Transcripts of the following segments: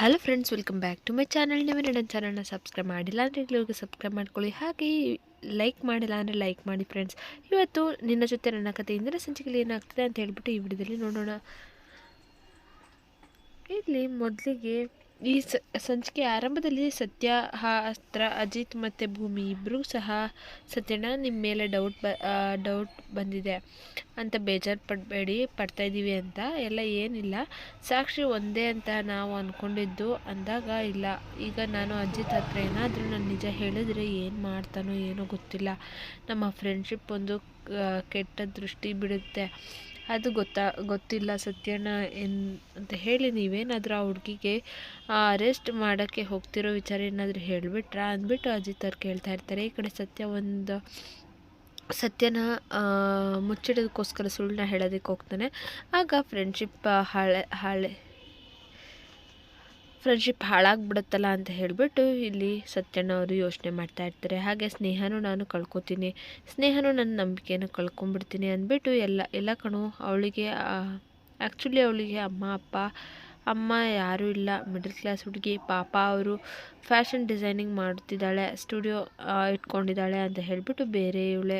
Hello friends welcome back to my channel ನೀವು ನನ್ನ ಚಾನಲ್ನ ಸಬ್ಸ್ಕ್ರೈಬ್ ಮಾಡಿಲ್ಲ ಅಂದರೆ ಇಲ್ಲಿವರೆಗೂ ಸಬ್ಸ್ಕ್ರೈಬ್ ಮಾಡ್ಕೊಳ್ಳಿ. ಹಾಗೆ ಲೈಕ್ ಮಾಡಿಲ್ಲ ಅಂದರೆ ಲೈಕ್ ಮಾಡಿ ಫ್ರೆಂಡ್ಸ್ ಇವತ್ತು ನಿನ್ನ ಜೊತೆ ನನ್ನ ಕತೆ ಇಂದಿನ ಸಂಚಿಕೆಯಲ್ಲಿ ಏನಾಗ್ತದೆ ಅಂತ ಹೇಳ್ಬಿಟ್ಟು ಈ ವಿಡಿಯೋದಲ್ಲಿ ನೋಡೋಣ. ಇಲ್ಲಿ ಮೊದಲಿಗೆ ಈ ಸಂಚಿಕೆ ಆರಂಭದಲ್ಲಿ ಸತ್ಯ ಅಸ್ತ್ರ, ಅಜಿತ್ ಮತ್ತು ಭೂಮಿ ಇಬ್ಬರೂ ಸಹ ಸತ್ಯಣ್ಣ ನಿಮ್ಮ ಮೇಲೆ ಡೌಟ್ ಬ ಡೌಟ್ ಬಂದಿದೆ. ಅಂತ ಬೇಜಾರು ಪಡಬೇಡಿ ಪಡ್ತಾಯಿದ್ದೀವಿ ಅಂತ. ಎಲ್ಲ ಏನಿಲ್ಲ. ಸಾಕ್ಷಿ ಒಂದೇ ಅಂತ ನಾವು ಅಂದ್ಕೊಂಡಿದ್ದು ಅಂದಾಗ ಇಲ್ಲ. ಈಗ ನಾನು ಅಜಿತ್ ಹತ್ರ ಏನಾದರೂ ನಾನು ನಿಜ ಹೇಳಿದ್ರೆ ಏನು ಮಾಡ್ತಾನೋ ಏನೋ ಗೊತ್ತಿಲ್ಲ. ನಮ್ಮ ಫ್ರೆಂಡ್ಶಿಪ್ ಒಂದು ಕೆಟ್ಟ ದೃಷ್ಟಿ ಬಿಡುತ್ತೆ. ಅದು ಗೊತ್ತಾ, ಗೊತ್ತಿಲ್ಲ ಸತ್ಯಣ್ಣ ಎನ್, ಅಂತ ಹೇಳಿ ನೀವೇನಾದರೂ ಆ ಹುಡುಗಿಗೆ ಅರೆಸ್ಟ್ ಮಾಡೋಕ್ಕೆ ಹೋಗ್ತಿರೋ ವಿಚಾರ ಏನಾದರೂ ಹೇಳಿಬಿಟ್ರಾ? ಅಂದ್ಬಿಟ್ಟು ಅಜಿತ್ ಅವ್ರು ಕೇಳ್ತಾ ಇರ್ತಾರೆ. ಈ ಕಡೆ ಸತ್ಯ ಒಂದು, ಸತ್ಯನ ಮುಚ್ಚಿಡೋದಕ್ಕೋಸ್ಕರ ಸುಳ್ಳನ್ನ ಹೇಳೋದಕ್ಕೆ ಹೋಗ್ತಾನೆ. ಆಗ ಫ್ರೆಂಡ್ಶಿಪ್ ಹಳೆ ಹಳೆ ಫ್ರೆಂಡ್ಶಿಪ್ ಹಾಳಾಗ್ಬಿಡುತ್ತಲ್ಲ ಅಂತ ಹೇಳಿಬಿಟ್ಟು ಇಲ್ಲಿ ಸತ್ಯಣ್ಣ ಅವರು ಯೋಚನೆ ಮಾಡ್ತಾ ಇರ್ತಾರೆ. ಹಾಗೆ ಸ್ನೇಹನೂ ನಾನು ಕಳ್ಕೊತೀನಿ. ಸ್ನೇಹನೂ ನನ್ನ ನಂಬಿಕೆಯನ್ನು ಕಳ್ಕೊಂಬಿಡ್ತೀನಿ ಅಂದ್ಬಿಟ್ಟು ಎಲ್ಲ ಎಲ್ಲ ಕಣು, ಅವಳಿಗೆ ಆ್ಯಕ್ಚುಲಿ ಅವಳಿಗೆ ಅಮ್ಮ, ಅಪ್ಪ ಅಮ್ಮ ಯಾರೂ ಇಲ್ಲ. ಮಿಡಲ್ ಕ್ಲಾಸ್ ಹುಡುಗಿ, ಪಾಪ ಅವರು ಫ್ಯಾಷನ್ ಡಿಸೈನಿಂಗ್ ಮಾಡ್ತಿದ್ದಾಳೆ ಸ್ಟುಡಿಯೋ ಇಟ್ಕೊಂಡಿದ್ದಾಳೆ ಅಂತ ಹೇಳಿಬಿಟ್ಟು ಬೇರೆ ಇವಳೆ,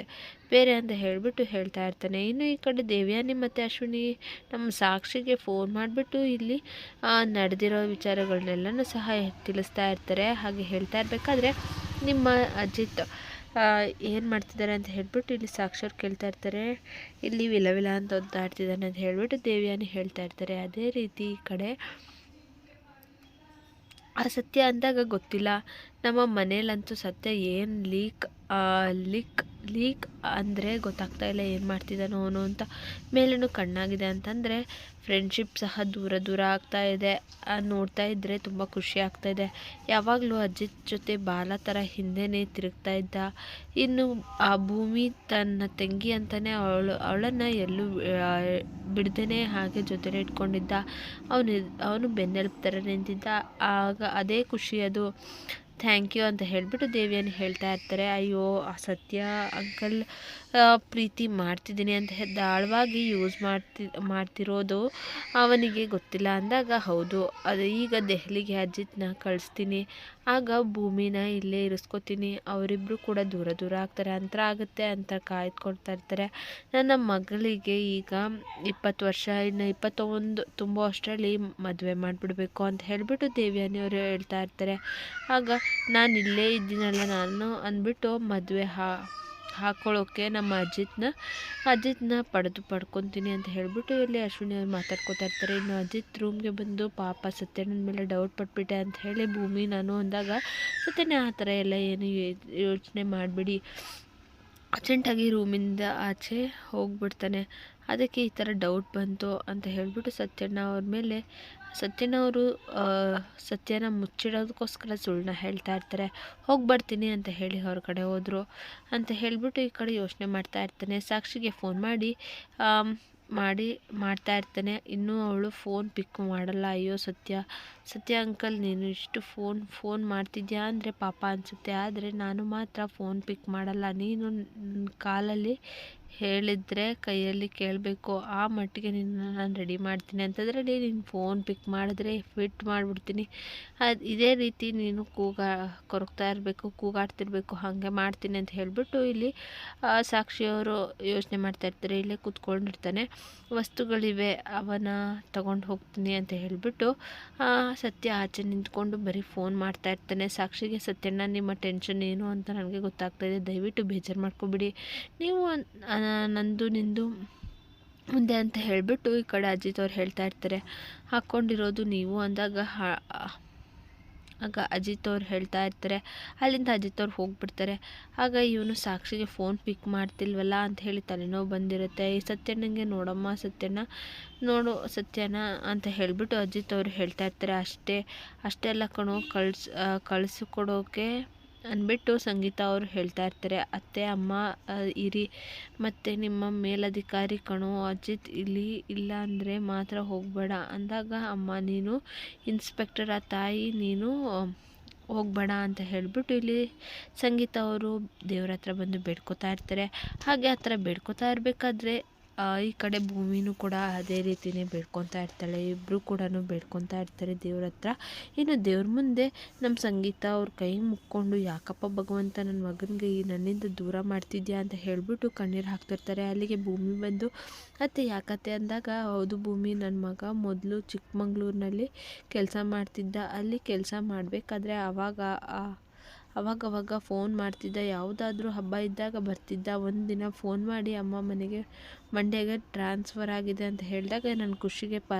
ಬೇರೆ ಅಂತ ಹೇಳಿಬಿಟ್ಟು ಹೇಳ್ತಾ ಇರ್ತಾನೆ. ಇನ್ನು ಈ ಕಡೆ ದೇವ್ಯಾನಿ ಮತ್ತು ಅಶ್ವಿನಿ ನಮ್ಮ ಸಾಕ್ಷಿಗೆ ಫೋನ್ ಮಾಡಿಬಿಟ್ಟು ಇಲ್ಲಿ ನಡೆದಿರೋ ವಿಚಾರಗಳನ್ನೆಲ್ಲನೂ ಸಹ ತಿಳಿಸ್ತಾ ಇರ್ತಾರೆ. ಹಾಗೆ ಹೇಳ್ತಾ ಇರಬೇಕಾದ್ರೆ ನಿಮ್ಮ ಅಜಿತ್ ಏನು ಮಾಡ್ತಿದ್ದಾರೆ ಅಂತ ಹೇಳ್ಬಿಟ್ಟು ಇಲ್ಲಿ ಸಾಕ್ಷರ್ ಕೇಳ್ತಾ ಇರ್ತಾರೆ. ಇಲ್ಲಿ ವಿಲವಿಲ ಅಂತ ಅಂತ ಒದ್ದಾಡ್ತಿದ್ದಾನೆ ಅಂತ ಹೇಳ್ಬಿಟ್ಟು ದೇವಿಯಾನೇ ಹೇಳ್ತಾ ಇರ್ತಾರೆ. ಅದೇ ರೀತಿ ಈ ಕಡೆ ಆ ಅಂದಾಗ ಗೊತ್ತಿಲ್ಲ. ನಮ್ಮ ಮನೇಲಂತೂ ಸತ್ಯ ಏನು ಲೀಕ್ ಲೀಕ್ ಲೀಕ್ ಅಂದರೆ ಗೊತ್ತಾಗ್ತಾ ಇಲ್ಲ ಏನು ಮಾಡ್ತಿದ್ದಾನೋ ಅವನು ಅಂತ. ಮೇಲೇನು ಕಣ್ಣಾಗಿದೆ ಅಂತಂದರೆ ಫ್ರೆಂಡ್ಶಿಪ್ ಸಹ ದೂರ ದೂರ ಆಗ್ತಾ ಇದೆ. ನೋಡ್ತಾ ಇದ್ದರೆ ತುಂಬ ಖುಷಿ ಆಗ್ತಾ ಇದೆ. ಯಾವಾಗಲೂ ಅಜ್ಜಿ ಜೊತೆ ಬಾಲ ಥರ ಹಿಂದೆನೇ ತಿರುಗ್ತಾ ಇದ್ದ. ಇನ್ನು ಆ ಭೂಮಿ ತನ್ನ ತಂಗಿ ಅಂತಲೇ ಅವಳು, ಅವಳನ್ನು ಎಲ್ಲೂ ಬಿಡ್ದೇ ಹಾಗೆ ಜೊತೆಲೆ ಇಟ್ಕೊಂಡಿದ್ದ. ಅವನು ಅವನು ಬೆನ್ನೆಲುಬು ಥರ ನಿಂತಿದ್ದ. ಆಗ ಅದೇ ಖುಷಿ ಅದು. ಥ್ಯಾಂಕ್ ಯು ಅಂತ ಹೇಳಿಬಿಟ್ಟು ದೇವಿಯನ್ನು ಹೇಳ್ತಾ ಇರ್ತಾರೆ, ಅಯ್ಯೋ ಸತ್ಯ ಅಂಕಲ್ ಪ್ರೀತಿ ಮಾಡ್ತಿದ್ದೀನಿ ಅಂತ ದಾಳವಾಗಿ ಯೂಸ್ ಮಾಡ್ತಿ, ಮಾಡ್ತಿರೋದು ಅವನಿಗೆ ಗೊತ್ತಿಲ್ಲ ಅಂದಾಗ, ಹೌದು, ಅದು ಈಗ ದೆಹಲಿಗೆ ಅಜಿತ್ನ ಕಳಿಸ್ತೀನಿ, ಆಗ ಭೂಮಿನ ಇಲ್ಲೇ ಇರಿಸ್ಕೊತೀನಿ ಅವರಿಬ್ಬರು ಕೂಡ ದೂರ ದೂರ ಆಗ್ತಾರೆ, ಅಂತರ ಆಗುತ್ತೆ ಅಂತ ಕಾಯ್ದುಕೊಳ್ತಾ ಇರ್ತಾರೆ. ನನ್ನ ಮಗಳಿಗೆ ಈಗ ಇಪ್ಪತ್ತು ವರ್ಷ, ಇನ್ನು ಇಪ್ಪತ್ತೊಂದು ತುಂಬ ಅಷ್ಟರಲ್ಲಿ ಮದುವೆ ಮಾಡಿಬಿಡ್ಬೇಕು ಅಂತ ಹೇಳಿಬಿಟ್ಟು ದೇವಿಯಾನಿಯವರು ಹೇಳ್ತಾ ಇರ್ತಾರೆ. ಆಗ ನಾನು ಇಲ್ಲೇ ಇದ್ದೀನಲ್ಲ ನಾನು ಅಂದ್ಬಿಟ್ಟು ಮದುವೆ ಹಾ ಹಾಕ್ಕೊಳ್ಳೋಕ್ಕೆ ನಮ್ಮ ಅಜಿತ್ನ ಅಜಿತ್ನ ಪಡೆದು ಪಡ್ಕೊತೀನಿ ಅಂತ ಹೇಳಿಬಿಟ್ಟು ಇಲ್ಲಿ ಅಶ್ವಿನಿ ಅವ್ರು ಮಾತಾಡ್ಕೋತಾ ಇರ್ತಾರೆ. ಇನ್ನು ಅಜಿತ್ ರೂಮ್ಗೆ ಬಂದು ಪಾಪ ಸತ್ಯನ ಮೇಲೆ ಡೌಟ್ ಪಟ್ಬಿಟ್ಟೆ ಅಂತ ಹೇಳಿ ಭೂಮಿ ನಾನು ಅಂದಾಗ ಸತ್ಯನೇ ಆ ಥರ ಎಲ್ಲ ಏನು ಯೋಚನೆ ಮಾಡಿಬಿಡಿ. ಅರ್ಜೆಂಟಾಗಿ ರೂಮಿಂದ ಆಚೆ ಹೋಗ್ಬಿಡ್ತಾನೆ. ಅದಕ್ಕೆ ಈ ಥರ ಡೌಟ್ ಬಂತು ಅಂತ ಹೇಳಿಬಿಟ್ಟು ಸತ್ಯಣ್ಣ ಅವ್ರ ಮೇಲೆ, ಸತ್ಯಣ್ಣ ಅವರು ಸತ್ಯನ ಮುಚ್ಚಿಡೋದಕ್ಕೋಸ್ಕರ ಸುಳ್ಳನ್ನ ಹೇಳ್ತಾ ಇರ್ತಾರೆ, ಹೋಗಿ ಬರ್ತೀನಿ ಅಂತ ಹೇಳಿ ಹೊರಗಡೆ ಹೋದರು ಅಂತ ಹೇಳಿಬಿಟ್ಟು ಈ ಕಡೆ ಯೋಚನೆ ಮಾಡ್ತಾ ಇರ್ತಾನೆ. ಸಾಕ್ಷಿಗೆ ಫೋನ್ ಮಾಡಿ ಮಾಡಿ, ಮಾಡ್ತಾ ಇರ್ತಾನೆ. ಇನ್ನೂ ಅವಳು ಫೋನ್ ಪಿಕ್ ಮಾಡಲ್ಲ. ಅಯ್ಯೋ ಸತ್ಯ ಸತ್ಯ ಅಂಕಲ್ ನೀನು ಇಷ್ಟು ಫೋನ್ ಫೋನ್ ಮಾಡ್ತಿದ್ಯಾ ಅಂದರೆ ಪಾಪ ಅನಿಸುತ್ತೆ. ಆದರೆ ನಾನು ಮಾತ್ರ ಫೋನ್ ಪಿಕ್ ಮಾಡಲ್ಲ. ನೀನು ಕಾಲಲ್ಲಿ ಹೇಳಿದರೆ ಕೈಯಲ್ಲಿ ಕೇಳಬೇಕು, ಆ ಮಟ್ಟಿಗೆ ನಿನ್ನ ನಾನು ರೆಡಿ ಮಾಡ್ತೀನಿ ಅಂತಂದರೆ ನೀನು ಫೋನ್ ಪಿಕ್ ಮಾಡಿದ್ರೆ ಫಿಟ್ ಮಾಡಿಬಿಡ್ತೀನಿ. ಅದು ಇದೇ ರೀತಿ ನೀನು ಕೂಗಾ, ಕೊರಗ್ತಾ ಇರಬೇಕು, ಕೂಗಾಡ್ತಿರ್ಬೇಕು, ಹಾಗೆ ಮಾಡ್ತೀನಿ ಅಂತ ಹೇಳಿಬಿಟ್ಟು ಇಲ್ಲಿ ಸಾಕ್ಷಿಯವರು ಯೋಚನೆ ಮಾಡ್ತಾ ಇರ್ತಾರೆ, ಇಲ್ಲೇ ಕೂತ್ಕೊಂಡಿರ್ತಾನೆ. ವಸ್ತುಗಳಿವೆ, ಅವನ ತಗೊಂಡು ಹೋಗ್ತೀನಿ ಅಂತ ಹೇಳಿಬಿಟ್ಟು ಸತ್ಯ ಆಚೆ ನಿಂತ್ಕೊಂಡು ಬರೀ ಫೋನ್ ಮಾಡ್ತಾ ಇರ್ತಾನೆ. ಸಾಕ್ಷಿಗೆ, ಸತ್ಯಣ್ಣ, ನಿಮ್ಮ ಟೆನ್ಷನ್ ಏನು ಅಂತ ನನಗೆ ಗೊತ್ತಾಗ್ತಾಯಿದೆ ದಯವಿಟ್ಟು ಬೇಜಾರು ಮಾಡ್ಕೊಬಿಡಿ. ನೀವು ನಂದು, ನಿಂದು ಮುಂದೆ ಅಂತ ಹೇಳಿಬಿಟ್ಟು ಈ ಕಡೆ ಅಜಿತವ್ರು ಹೇಳ್ತಾ ಇರ್ತಾರೆ. ಹಾಕ್ಕೊಂಡಿರೋದು ನೀವು ಅಂದಾಗ ಆಗ ಅಜಿತ್ ಅವ್ರು ಹೇಳ್ತಾ ಇರ್ತಾರೆ. ಅಲ್ಲಿಂದ ಅಜಿತ್ ಅವ್ರು ಹೋಗ್ಬಿಡ್ತಾರೆ. ಆಗ ಇವನು ಸಾಕ್ಷಿಗೆ ಫೋನ್ ಪಿಕ್ ಮಾಡ್ತಿಲ್ವಲ್ಲ ಅಂತ ಹೇಳಿ ತಲೆನೋವು ಬಂದಿರುತ್ತೆ. ಈ ಸತ್ಯಣ್ಣಂಗೆ ನೋಡಮ್ಮ ಸತ್ಯಣ್ಣ, ನೋಡು ಸತ್ಯನ ಅಂತ ಹೇಳಿಬಿಟ್ಟು ಅಜಿತ್ ಅವರು ಹೇಳ್ತಾ ಇರ್ತಾರೆ. ಅಷ್ಟೇ ಅಷ್ಟೆಲ್ಲ ಕಣೋ, ಕಳ್ಸಿ ಕಳಿಸ್ಕೊಡೋಕೆ ಅಂದ್ಬಿಟ್ಟು ಸಂಗೀತ ಅವರು ಹೇಳ್ತಾ ಇರ್ತಾರೆ, ಅತ್ತೆ, ಅಮ್ಮ ಇರಿ. ಮತ್ತು ನಿಮ್ಮ ಮೇಲಧಿಕಾರಿ ಕಣೋ, ಅಜಿತ್ ಇಲ್ಲಿ ಇಲ್ಲ ಅಂದರೆ ಮಾತ್ರ ಹೋಗಬೇಡ. ಅಂದಾಗ, ಅಮ್ಮ, ನೀನು ಇನ್ಸ್ಪೆಕ್ಟರ್ ಆ, ತಾಯಿ, ನೀನು ಹೋಗಬೇಡ ಅಂತ ಹೇಳಿಬಿಟ್ಟು ಇಲ್ಲಿ ಸಂಗೀತ ಅವರು ದೇವ್ರ ಹತ್ರ ಬಂದು ಬೇಡ್ಕೋತಾ ಇರ್ತಾರೆ. ಹಾಗೆ ಆ ಥರ ಬೇಡ್ಕೋತಾ ಇರಬೇಕಾದ್ರೆ ಈ ಕಡೆ ಭೂಮಿನೂ ಕೂಡ ಅದೇ ರೀತಿಯೇ ಬೇಡ್ಕೊತಾ ಇರ್ತಾಳೆ. ಇಬ್ಬರು ಕೂಡ ಬೇಡ್ಕೊತಾ ಇರ್ತಾರೆ ದೇವ್ರ ಹತ್ರ. ಇನ್ನು ದೇವ್ರ ಮುಂದೆ ನಮ್ಮ ಸಂಗೀತ ಅವ್ರ ಕೈ ಮುಕ್ಕೊಂಡು, ಯಾಕಪ್ಪ ಭಗವಂತ ನನ್ನ ಮಗನಿಗೆ ಈ ನನ್ನಿಂದ ದೂರ ಮಾಡ್ತಿದ್ಯಾ ಅಂತ ಹೇಳಿಬಿಟ್ಟು ಕಣ್ಣೀರು ಹಾಕ್ತಿರ್ತಾರೆ. ಅಲ್ಲಿಗೆ ಭೂಮಿ ಬಂದು, ಅತ್ತೆ, ಯಾಕತ್ತೆ? ಅಂದಾಗ, ಹೌದು ಭೂಮಿ ನನ್ನ ಮಗ ಮೊದಲು ಚಿಕ್ಕಮಂಗ್ಳೂರಿನಲ್ಲಿ ಕೆಲಸ ಮಾಡ್ತಿದ್ದ. ಅಲ್ಲಿ ಕೆಲಸ ಮಾಡಬೇಕಾದ್ರೆ ಆವಾಗ ಅವಾಗವಾಗ ಫೋನ್ ಮಾಡ್ತಿದ್ದ, ಯಾವುದಾದ್ರೂ ಹಬ್ಬ ಇದ್ದಾಗ ಬರ್ತಿದ್ದ. ಒಂದು ದಿನ ಫೋನ್ ಮಾಡಿ ಅಮ್ಮ ಮನೆಗೆ, ಮಂಡ್ಯಗೆ ಟ್ರಾನ್ಸ್ಫರ್ ಆಗಿದೆ ಅಂತ ಹೇಳಿದಾಗ ನನ್ನ ಖುಷಿಗೆ ಪ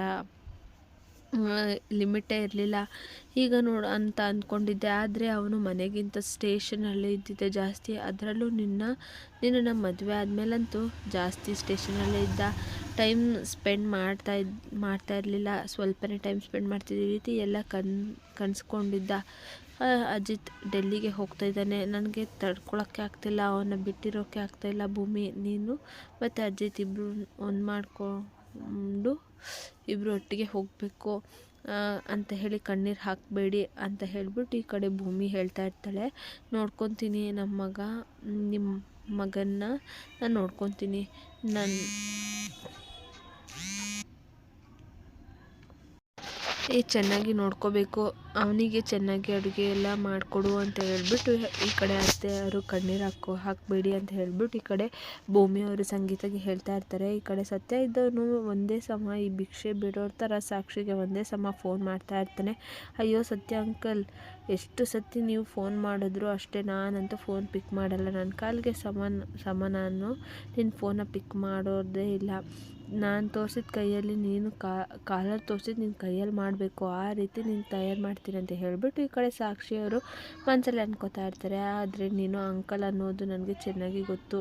ಲಿಮಿಟೇ ಇರಲಿಲ್ಲ. ಈಗ ನೋಡು ಅಂತ ಅಂದ್ಕೊಂಡಿದ್ದೆ, ಆದರೆ ಅವನು ಮನೆಗಿಂತ ಸ್ಟೇಷನಲ್ಲಿ ಇದ್ದಿದ್ದೆ ಜಾಸ್ತಿ. ಅದರಲ್ಲೂ ನಿನ್ನ ನಿನ್ನ ಮದುವೆ ಆದಮೇಲಂತೂ ಜಾಸ್ತಿ ಸ್ಟೇಷನಲ್ಲೇ ಇದ್ದ. ಟೈಮ್ ಸ್ಪೆಂಡ್ ಮಾಡ್ತಾ ಇದ್, ಮಾಡ್ತಾ ಇರಲಿಲ್ಲ. ಸ್ವಲ್ಪನೇ ಟೈಮ್ ಸ್ಪೆಂಡ್ ಮಾಡ್ತಿದ್ದ. ರೀತಿ ಎಲ್ಲ ಕನ್, ಕನ್ಸ್ಕೊಂಡಿದ್ದ. ಅಜಿತ್ ಡೆಲ್ಲಿಗೆ ಹೋಗ್ತಾ ಇದ್ದಾನೆ. ನನಗೆ ತಡ್ಕೊಳಕ್ಕೆ ಆಗ್ತಿಲ್ಲ ಅವನ್ನ ಬಿಟ್ಟಿರೋಕ್ಕೆ ಆಗ್ತಾಯಿಲ್ಲ ಭೂಮಿ. ನೀನು ಮತ್ತು ಅಜಿತ್ ಇಬ್ಬರು ಒಂದು ಮಾಡಿಕೊಂಡು ಇಬ್ಬರು ಒಟ್ಟಿಗೆ ಹೋಗಬೇಕು ಅಂತ ಹೇಳಿ ಕಣ್ಣೀರು ಹಾಕಬೇಡಿ ಅಂತ ಹೇಳ್ಬಿಟ್ಟು ಈ ಕಡೆ ಭೂಮಿ ಹೇಳ್ತಾ ಇರ್ತಾಳೆ. ನೋಡ್ಕೊತೀನಿ ನಮ್ಮ ಮಗ ನಿಮ್ಮ ಮಗನ್ನ ನಾನು ನೋಡ್ಕೊತೀನಿ. ನನ್ನ ಚೆನ್ನಾಗಿ ನೋಡ್ಕೋಬೇಕು. ಅವನಿಗೆ ಚೆನ್ನಾಗಿ ಅಡುಗೆ ಎಲ್ಲ ಮಾಡಿಕೊಡು ಅಂತ ಹೇಳ್ಬಿಟ್ಟು ಈ ಕಡೆ ಅತ್ತೆಯವರು ಕಣ್ಣೀರು ಹಾಕೋ, ಹಾಕಬೇಡಿ ಅಂತ ಹೇಳಿಬಿಟ್ಟು ಈ ಕಡೆ ಭೂಮಿಯವರು ಸಂಗೀತಗೆ ಹೇಳ್ತಾ ಇರ್ತಾರೆ. ಈ ಕಡೆ ಸತ್ಯ ಇದ್ದವನು ಒಂದೇ ಸಮ, ಈ ಭಿಕ್ಷೆ ಬಿಡೋರ ಥರ ಸಾಕ್ಷಿಗೆ ಒಂದೇ ಸಮ ಫೋನ್ ಮಾಡ್ತಾ ಇರ್ತಾನೆ. ಅಯ್ಯೋ ಸತ್ಯ ಅಂಕಲ್, ಎಷ್ಟು ಸತಿ ನೀವು ಫೋನ್ ಮಾಡಿದ್ರು ಅಷ್ಟೇ ನಾನಂತೂ ಫೋನ್ ಪಿಕ್ ಮಾಡಲ್ಲ. ನನ್ನ ಕಾಲಿಗೆ ಸಮಾನ ಸಮ ನಾನು ನಿನ್ನ ಫೋನ ಪಿಕ್ ಮಾಡೋದೇ ಇಲ್ಲ. ನಾನು ತೋರಿಸಿದ ಕೈಯಲ್ಲಿ ನೀನು ಕಾಲರ್ ತೋರಿಸಿದ ನಿನ್ನ ಕೈಯಲ್ಲಿ ಮಾಡಬೇಕು, ಆ ರೀತಿ ನೀನು ತಯಾರು ಮಾಡ್ತೀನಿ ಅಂತ ಹೇಳಿಬಿಟ್ಟು ಈ ಕಡೆ ಸಾಕ್ಷಿಯವರು ಮನಸ್ಸಲ್ಲಿ ಅನ್ಕೋತಾ ಇರ್ತಾರೆ. ಆದರೆ ನೀನು ಅಂಕಲ್ ಅನ್ನೋದು ನನಗೆ ಚೆನ್ನಾಗಿ ಗೊತ್ತು.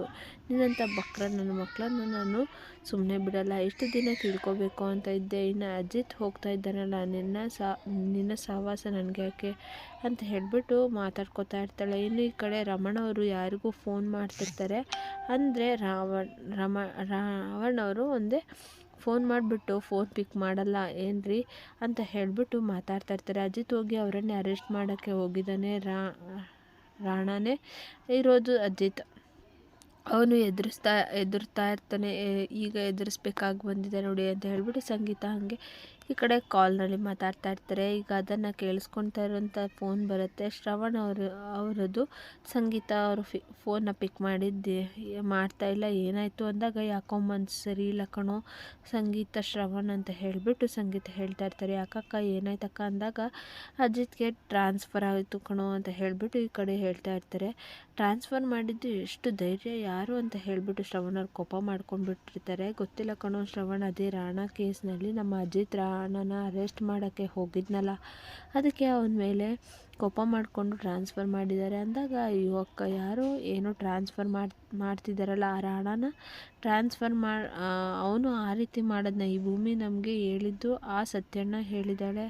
ನಿನ್ನಂಥ ಬಕ್ರ, ನನ್ನ ಮಕ್ಕಳನ್ನು ನಾನು ಸುಮ್ಮನೆ ಬಿಡಲ್ಲ. ಎಷ್ಟು ದಿನ ತಿಳ್ಕೊಬೇಕು ಅಂತ ಇದ್ದೆ. ಇನ್ನು ಅಜಿತ್ ಹೋಗ್ತಾ ಇದ್ದಾನಲ್ಲ, ನಿನ್ನ ಸಾ, ನಿನ್ನ ಸಹವಾಸ ನನಗೆ ಯಾಕೆ ಅಂತ ಹೇಳಿಬಿಟ್ಟು ಮಾತಾಡ್ಕೊತಾ ಇರ್ತಾಳೆ. ಇನ್ನು ಈ ಕಡೆ ರಮಣ ಅವರು ಯಾರಿಗೂ ಫೋನ್ ಮಾಡ್ತಿರ್ತಾರೆ. ಅಂದರೆ ರಾವಣ್, ರಮ, ರಾವಣ್ ಅವರು ಒಂದೇ ಫೋನ್ ಮಾಡಿಬಿಟ್ಟು ಫೋನ್ ಪಿಕ್ ಮಾಡಲ್ಲ, ಏನ್ರಿ? ಅಂತ ಹೇಳಿಬಿಟ್ಟು ಮಾತಾಡ್ತಾ ಇರ್ತಾರೆ. ಅಜಿತ್ ಹೋಗಿ ಅವರನ್ನೇ ಅರೆಸ್ಟ್ ಮಾಡೋಕ್ಕೆ ಹೋಗಿದ್ದಾನೆ. ರಾಣಾನೇ ಇರೋದು ಅಜಿತ್. ಅವನು ಎದುರಿಸ್ತಾ, ಎದುರ್ತಾ ಇರ್ತಾನೆ ಈಗ ಎದುರಿಸ್ಬೇಕಾಗಿ ಬಂದಿದೆ ನೋಡಿ ಅಂತ ಹೇಳಿಬಿಟ್ಟು ಸಂಗೀತ ಹಾಗೆ ಈ ಕಡೆ ಕಾಲ್ನಲ್ಲಿ ಮಾತಾಡ್ತಾ ಇರ್ತಾರೆ. ಈಗ ಅದನ್ನು ಕೇಳಿಸ್ಕೊಳ್ತಾ ಇರೋಂಥ ಫೋನ್ ಬರುತ್ತೆ. ಶ್ರವಣ್ ಅವರು, ಅವರದ್ದು ಸಂಗೀತ ಅವರು ಫಿ ಫೋನ್ನ ಪಿಕ್ ಮಾಡಿದ್ದೆ, ಮಾಡ್ತಾ ಇಲ್ಲ, ಏನಾಯಿತು ಅಂದಾಗ ಯಾಕೋ ಮನ್ಸು ಸರಿ ಇಲ್ಲ ಕಣೋ, ಸಂಗೀತ ಶ್ರವಣ್ ಅಂತ ಹೇಳಿಬಿಟ್ಟು ಸಂಗೀತ ಹೇಳ್ತಾ ಇರ್ತಾರೆ. ಯಾಕಕ್ಕ, ಏನಾಯ್ತಕ್ಕ ಅಂದಾಗ ಅಜಿತ್ಗೆ ಟ್ರಾನ್ಸ್ಫರ್ ಆಯಿತು ಕಣೋ ಅಂತ ಹೇಳಿಬಿಟ್ಟು ಈ ಕಡೆ ಹೇಳ್ತಾ ಇರ್ತಾರೆ. ಟ್ರಾನ್ಸ್ಫರ್ ಮಾಡಿದ್ದು ಎಷ್ಟು ಧೈರ್ಯ, ಯಾರು ಅಂತ ಹೇಳಿಬಿಟ್ಟು ಶ್ರವಣ್ ಅವ್ರು ಕೋಪ ಮಾಡ್ಕೊಂಡ್ಬಿಟ್ಟಿರ್ತಾರೆ. ಗೊತ್ತಿಲ್ಲ ಕಣೋ, ಶ್ರವಣ್ ಅದೇ ರಾಣಾ ಕೇಸ್ನಲ್ಲಿ ನಮ್ಮ ಅಜಿತ್ ರಾಣನ ಅರೆಸ್ಟ್ ಮಾಡೋಕ್ಕೆ ಹೋಗಿದ್ನಲ್ಲ. ಅದಕ್ಕೆ ಅವನ ಮೇಲೆ ಕೋಪ ಮಾಡಿಕೊಂಡು ಟ್ರಾನ್ಸ್ಫರ್ ಮಾಡಿದ್ದಾರೆ. ಅಂದಾಗ ಯುವಕ ಯಾರು ಯಾರೋ ಏನೋ ಟ್ರಾನ್ಸ್ಫರ್ ಮಾಡಿ, ಮಾಡ್ತಿದ್ದಾರಲ್ಲ ಆ ರಾಣನ? ಟ್ರಾನ್ಸ್ಫರ್ ಮಾಡಿ ಅವನು ಆ ರೀತಿ ಮಾಡೋದನ್ನ ಈ ಭೂಮಿ ನಮಗೆ ಹೇಳಿದ್ದು ಆ ಸತ್ಯಣ್ಣ ಹೇಳಿದ್ದಾಳೆ.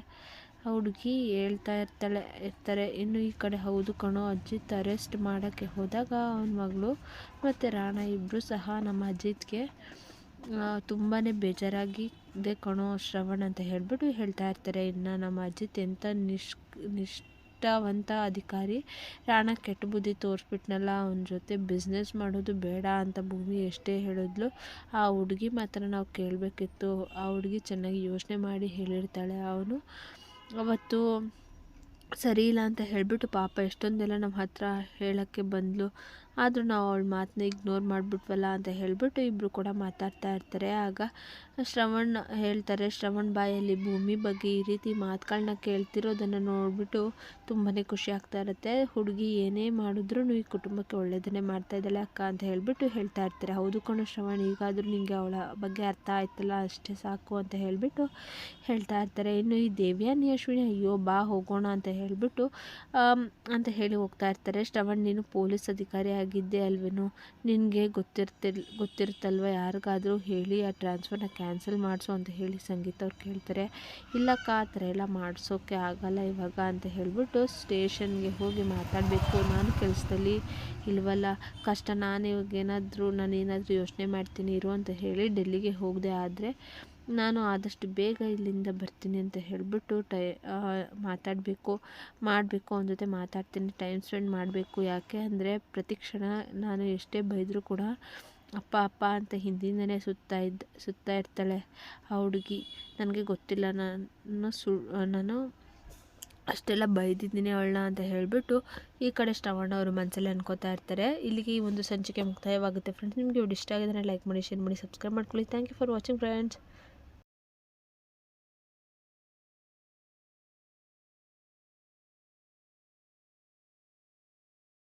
ಹುಡುಗಿ ಹೇಳ್ತಾ ಇರ್ತಾಳೆ, ಇರ್ತಾರೆ, ಇನ್ನು ಈ ಕಡೆ ಹೌದು ಕಣೋ ಅಜಿತ್ ಅರೆಸ್ಟ್ ಮಾಡೋಕ್ಕೆ ಹೋದಾಗ ಅವನ ಮಗಳು ಮತ್ತು ರಾಣ ಇಬ್ಬರು ಸಹ ನಮ್ಮ ಅಜಿತ್ಗೆ ತುಂಬಾ ಬೇಜಾರಾಗಿದೆ ಕಣೋ ಶ್ರವಣ್ ಅಂತ ಹೇಳಿಬಿಟ್ಟು ಹೇಳ್ತಾ ಇರ್ತಾರೆ. ಇನ್ನು ನಮ್ಮ ಅಜಿತ್ ಎಂಥ ನಿಶ್, ನಿಷ್ಠಾವಂತ ಅಧಿಕಾರಿ, ರಾಣ ಕೆಟ್ಟ ಬುದ್ಧಿ ತೋರಿಸ್ಬಿಟ್ನಲ್ಲ, ಅವನ ಜೊತೆ ಬಿಸ್ನೆಸ್ ಮಾಡೋದು ಬೇಡ ಅಂತ ಭೂಮಿ ಎಷ್ಟೇ ಹೇಳಿದ್ಲು, ಆ ಹುಡುಗಿ ಮಾತ್ರ ನಾವು ಕೇಳಬೇಕಿತ್ತು. ಆ ಹುಡುಗಿ ಚೆನ್ನಾಗಿ ಯೋಚನೆ ಮಾಡಿ ಹೇಳಿರ್ತಾಳೆ. ಅವನು ಅವತ್ತು ಸರಿ ಇಲ್ಲ ಅಂತ ಹೇಳಿಬಿಟ್ಟು ಪಾಪ ಎಷ್ಟೊಂದೆಲ್ಲ ನಮ್ಮ ಹತ್ರ ಹೇಳೋಕ್ಕೆ ಬಂದಳು ಆದರೂ ನಾವು ಅವಳ ಮಾತನ್ನ ಇಗ್ನೋರ್ ಮಾಡಿಬಿಟ್ವಲ್ಲ ಅಂತ ಹೇಳಿಬಿಟ್ಟು ಇಬ್ಬರು ಕೂಡ ಮಾತಾಡ್ತಾ ಇರ್ತಾರೆ. ಆಗ ಶ್ರವಣ್ ಹೇಳ್ತಾರೆ, ಶ್ರವಣ್ ಬಾಯಲ್ಲಿ ಭೂಮಿ ಬಗ್ಗೆ ಈ ರೀತಿ ಮಾತುಗಳನ್ನ ಕೇಳ್ತಿರೋದನ್ನು ನೋಡಿಬಿಟ್ಟು ತುಂಬಾ ಖುಷಿ ಆಗ್ತಾ ಇರುತ್ತೆ. ಹುಡುಗಿ ಏನೇ ಮಾಡಿದ್ರೂ ಈ ಕುಟುಂಬಕ್ಕೆ ಒಳ್ಳೆಯದನ್ನೇ ಮಾಡ್ತಾ ಇದ್ದಾಳೆ ಅಕ್ಕ ಅಂತ ಹೇಳಿಬಿಟ್ಟು ಹೇಳ್ತಾ ಇರ್ತಾರೆ. ಹೌದು ಕಣೋ ಶ್ರವಣ್, ಈಗಾದರೂ ನಿಮಗೆ ಅವಳ ಬಗ್ಗೆ ಅರ್ಥ ಆಯ್ತಲ್ಲ, ಅಷ್ಟೇ ಸಾಕು ಅಂತ ಹೇಳಿಬಿಟ್ಟು ಹೇಳ್ತಾ ಇರ್ತಾರೆ. ಇನ್ನು ಈ ದೇವ್ಯಾನಿ ಅಶ್ವಿನಿ, ಅಯ್ಯೋ ಬಾ ಹೋಗೋಣ ಅಂತ ಹೇಳಿಬಿಟ್ಟು ಅಂತ ಹೇಳಿ ಹೋಗ್ತಾ ಇರ್ತಾರೆ. ಶ್ರವಣ್, ನೀನು ಪೊಲೀಸ್ ಅಧಿಕಾರಿ ಆಗಿದ್ದೆ ಅಲ್ವೇನೋ? ನಿನಗೆ ಗೊತ್ತಿರ್ತಿಲ್, ಗೊತ್ತಿರುತ್ತಲ್ವ? ಯಾರಿಗಾದರೂ ಹೇಳಿ, ಆ ಟ್ರಾನ್ಸ್ಫರ್ನ ಕ್ಯಾನ್ಸಲ್ ಮಾಡಿಸು ಅಂತ ಹೇಳಿ ಸಂಗೀತ ಅವ್ರು ಕೇಳ್ತಾರೆ. ಇಲ್ಲಕ್ಕ, ಆ ಥರ ಎಲ್ಲ ಮಾಡಿಸೋಕ್ಕೆ ಆಗಲ್ಲ ಇವಾಗ ಅಂತ ಹೇಳಿಬಿಟ್ಟು ಸ್ಟೇಷನ್ಗೆ ಹೋಗಿ ಮಾತಾಡಬೇಕು. ನಾನು ಕೆಲಸದಲ್ಲಿ ಇಲ್ವಲ್ಲ? ಕಷ್ಟ, ನಾನು ಇವಾಗ ಏನಾದರೂ ನಾನು ಏನಾದರೂ ಯೋಚನೆ ಮಾಡ್ತೀನಿ, ಇರು ಅಂತ ಹೇಳಿ ಡೆಲ್ಲಿಗೆ ಹೋಗದೆ ಆದರೆ ನಾನು ಆದಷ್ಟು ಬೇಗ ಇಲ್ಲಿಂದ ಬರ್ತೀನಿ ಅಂತ ಹೇಳಿಬಿಟ್ಟು ಟೈ ಮಾತಾಡಬೇಕು, ಮಾಡಬೇಕು, ಅವನ ಜೊತೆ ಮಾತಾಡ್ತೀನಿ, ಟೈಮ್ ಸ್ಪೆಂಡ್ ಮಾಡಬೇಕು. ಯಾಕೆ ಅಂದರೆ ಪ್ರತಿ ಕ್ಷಣ ನಾನು ಎಷ್ಟೇ ಬೈದರೂ ಕೂಡ ಅಪ್ಪ ಅಪ್ಪ ಅಂತ ಹಿಂದಿಂದನೇ ಸುತ್ತಾ ಇದ್ದ ಸುತ್ತಾ ಇರ್ತಾಳೆ. ಆ ಹುಡುಗಿ ನನಗೆ ಗೊತ್ತಿಲ್ಲ. ನಾನು ಸು, ನಾನು ಅಷ್ಟೆಲ್ಲ ಬೈದಿದ್ದೀನಿ ಅವಳನ್ನ ಅಂತ ಹೇಳಿಬಿಟ್ಟು ಈ ಕಡೆ ಶ್ರವಣ ಅವರು ಮನಸ್ಸಲ್ಲಿ ಅನ್ಕೋತಾ ಇರ್ತಾರೆ. ಇಲ್ಲಿಗೆ ಈ ಒಂದು ಸಂಚಿಕೆ ಮುಕ್ತಾಯವಾಗುತ್ತೆ. ಫ್ರೆಂಡ್ಸ್, ನಿಮಗೆ ಇಷ್ಟ ಆಗಿದ್ರೆ ಲೈಕ್ ಮಾಡಿ, ಶೇರ್ ಮಾಡಿ, ಸಬ್ಸ್ಕ್ರೈಬ್ ಮಾಡ್ಕೊಳ್ಳಿ. Thank you for watching, friends.